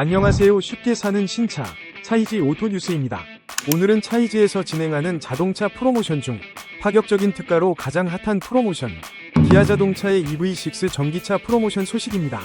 안녕하세요. 쉽게 사는 신차 차이지 오토뉴스입니다. 오늘은 차이지에서 진행하는 자동차 프로모션 중 파격적인 특가로 가장 핫한 프로모션 기아 자동차의 EV6 전기차 프로모션 소식입니다.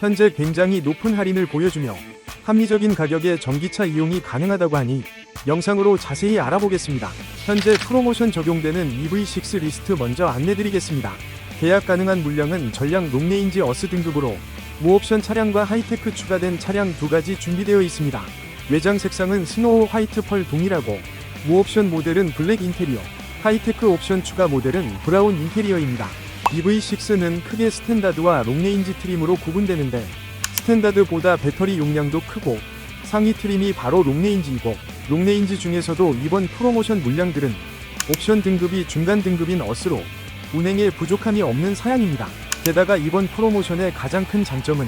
현재 굉장히 높은 할인을 보여주며 합리적인 가격에 전기차 이용이 가능하다고 하니 영상으로 자세히 알아보겠습니다. 현재 프로모션 적용되는 EV6 리스트 먼저 안내드리겠습니다. 계약 가능한 물량은 전량 롱레인지 어스 등급으로 무옵션 차량과 하이테크 추가된 차량 두 가지 준비되어 있습니다. 외장 색상은 스노우 화이트 펄 동일하고 무옵션 모델은 블랙 인테리어, 하이테크 옵션 추가 모델은 브라운 인테리어입니다. EV6는 크게 스탠다드와 롱레인지 트림으로 구분되는데 스탠다드보다 배터리 용량도 크고 상위 트림이 바로 롱레인지이고 롱레인지 중에서도 이번 프로모션 물량들은 옵션 등급이 중간 등급인 어스로 운행에 부족함이 없는 사양입니다. 게다가 이번 프로모션의 가장 큰 장점은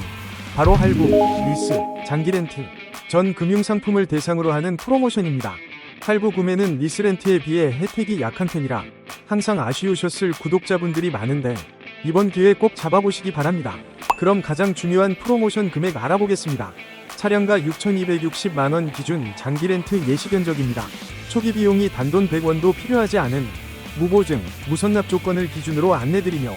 바로 할부, 리스, 장기 렌트, 전 금융 상품을 대상으로 하는 프로모션입니다. 할부 구매는 리스 렌트에 비해 혜택이 약한 편이라 항상 아쉬우셨을 구독자분들이 많은데 이번 기회에 꼭 잡아보시기 바랍니다. 그럼 가장 중요한 프로모션 금액 알아보겠습니다. 차량가 6,260만원 기준 장기 렌트 예시 견적입니다. 초기 비용이 단돈 100원도 필요하지 않은 무보증, 무선납 조건을 기준으로 안내드리며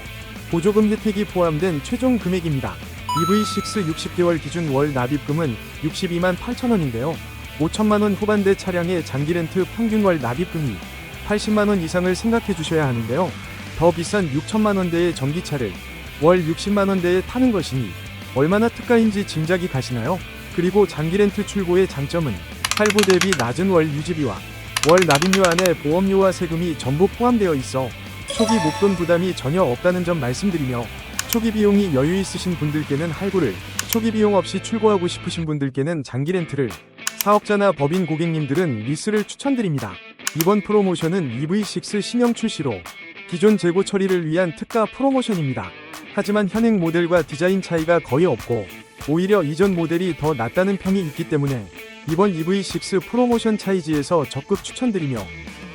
보조금 혜택이 포함된 최종 금액입니다. EV6 60개월 기준 월 납입금은 62만 8천원인데요. 5천만원 후반대 차량의 장기 렌트 평균 월 납입금이 80만원 이상을 생각해 주셔야 하는데요. 더 비싼 6천만원대의 전기차를 월 60만원대에 타는 것이니 얼마나 특가인지 짐작이 가시나요? 그리고 장기 렌트 출고의 장점은 할부 대비 낮은 월 유지비와 월 납입료 안에 보험료와 세금이 전부 포함되어 있어 초기 목돈 부담이 전혀 없다는 점 말씀드리며 초기 비용이 여유 있으신 분들께는 할부를 초기 비용 없이 출고하고 싶으신 분들께는 장기 렌트를 사업자나 법인 고객님들은 리스를 추천드립니다. 이번 프로모션은 EV6 신형 출시로 기존 재고 처리를 위한 특가 프로모션입니다. 하지만 현행 모델과 디자인 차이가 거의 없고 오히려 이전 모델이 더 낫다는 평이 있기 때문에 이번 EV6 프로모션 차이지에서 적극 추천드리며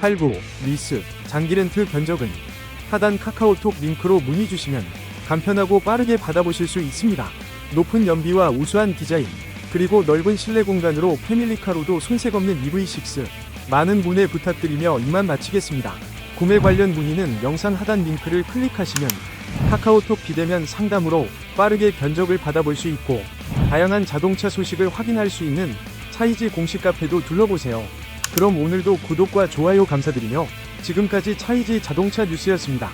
할부, 리스, 장기 렌트 견적은 하단 카카오톡 링크로 문의 주시면 간편하고 빠르게 받아보실 수 있습니다. 높은 연비와 우수한 디자인, 그리고 넓은 실내 공간으로 패밀리카로도 손색 없는 EV6 많은 문의 부탁드리며 이만 마치겠습니다. 구매 관련 문의는 영상 하단 링크를 클릭하시면 카카오톡 비대면 상담으로 빠르게 견적을 받아볼 수 있고 다양한 자동차 소식을 확인할 수 있는 차이지 공식 카페도 둘러보세요. 그럼 오늘도 구독과 좋아요 감사드리며 지금까지 차이지 자동차 뉴스였습니다.